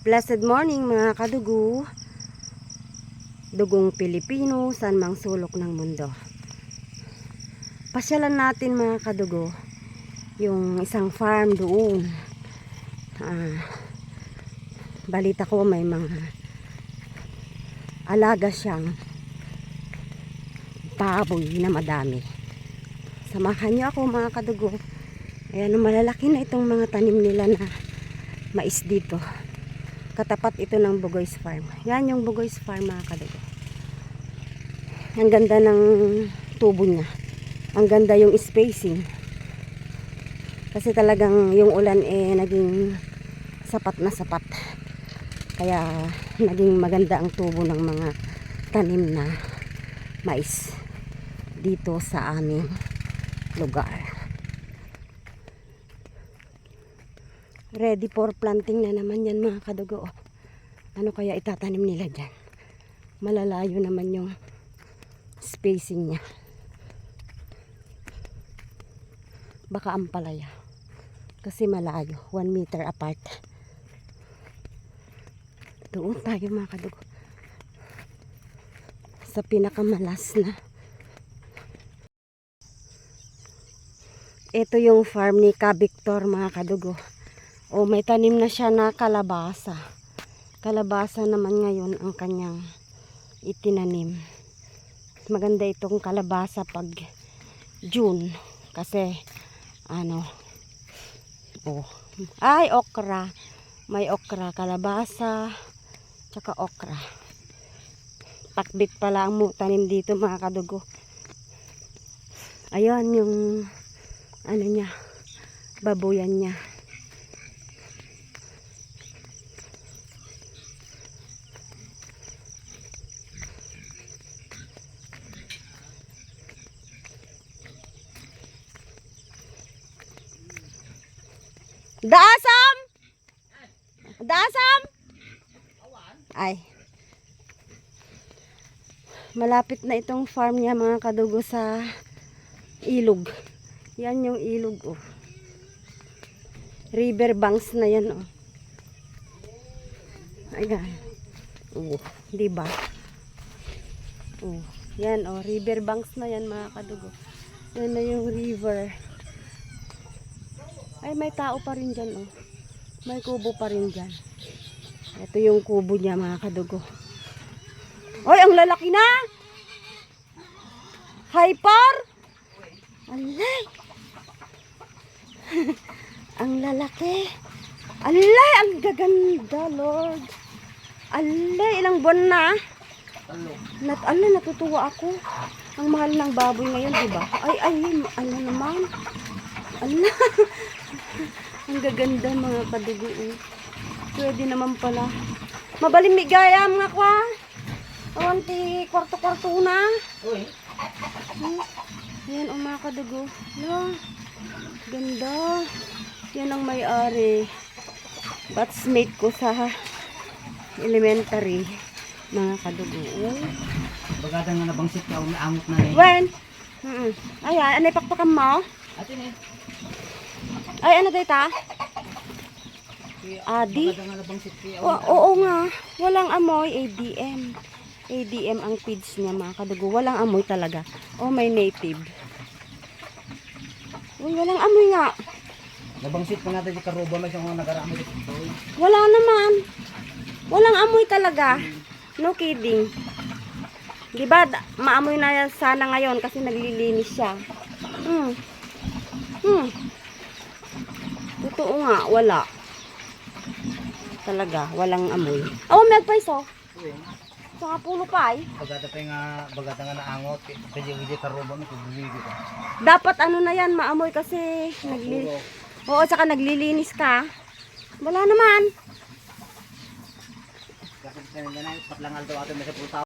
Blessed morning mga kadugo. Dugong Pilipino, saan mang sulok ng mundo. Pasyalan natin mga kadugo yung isang farm doon. Ah, balita ko may mga alaga siyang baboy na madami. Samahan niyo ako mga kadugo. Ayan, malalaki na itong mga tanim nila na mais dito. Katapat ito ng Bugoy's Farm. Yan yung Bugoy's Farm mga kadugo. Ang ganda ng tubo niya. Ang ganda yung spacing. Kasi talagang yung ulan eh naging sapat na sapat. Kaya naging maganda ang tubo ng mga tanim na mais dito sa aming lugar. Ready for planting na naman yan mga kadugo. Ano kaya itatanim nila dyan? Malalayo naman yung spacing niya. Baka ampalaya. Kasi malayo. 1 meter apart. Doon tayo mga kadugo. Sa pinakamalas na. Ito yung farm ni Ka Victor mga kadugo. O may tanim na siya na kalabasa. Kalabasa naman ngayon ang kanyang itinanim. Maganda itong kalabasa pag June. Kasi ano oh. Ay okra. May okra kalabasa tsaka okra. Pakbit pala ang tanim dito mga kadugo. Ayan yung ano niya babuyan niya Daasam! Daasam! Ay. Malapit na itong farm niya mga kadugo sa ilog. Yan yung ilog oh. River banks na yan oh. Ayan. Oh, di ba? Oh, yan oh, river banks na yan mga kadugo. Yan na yung river. Ay, may tao pa rin dyan, oh. May kubo pa rin dyan. Ito yung kubo niya, mga kadugo. Oy, ang lalaki na! Hyper! Alay! ang lalaki. Alay, ang gaganda, Lord. Alay, ilang buwan na. Nat alay, natutuwa ako. Ang mahal ng baboy ngayon, di ba? Ay, ay, ano naman. Ala. Ang gaganda mga kadugo. eh. Pwede naman pala. Mabalimigaya mga kwa. Awanti kwarto-kwarto na. Uy, Hmm. Yan ang mga kadugo. Ala. Ganda. Yan ang may-ari. Batchmate ko sa elementary. Mga kadugo. Uy. bagada nga nabangsit ka, umiangot na eh. When? Mm Ayan, ano ipakpakan mo? Atin eh. Ay, ano data? Adi? Ka, O, oo nga, walang amoy, ADM. ADM ang feeds niya mga kadugo. Walang amoy talaga. Oh, may native. Uy, walang amoy nga. Nabangsit pa nga tayo karuba, may siyang nagarami dito. Wala naman. Walang amoy talaga. No kidding. Di ba, maamoy na yan sana ngayon kasi naglilinis siya. Hmm. Hmm. Totoo nga, wala. Talaga, walang amoy. Oh, may paiso. uy. Sa pulo pa eh. Bagada pa nga, bagada nga naangot. Kaya hindi karuba mo, kubuligo ka. Dapat ano na yan, maamoy kasi nagli. Oo, tsaka naglilinis ka. Wala naman. Kasi sa nila na, patlangal daw ato may sa.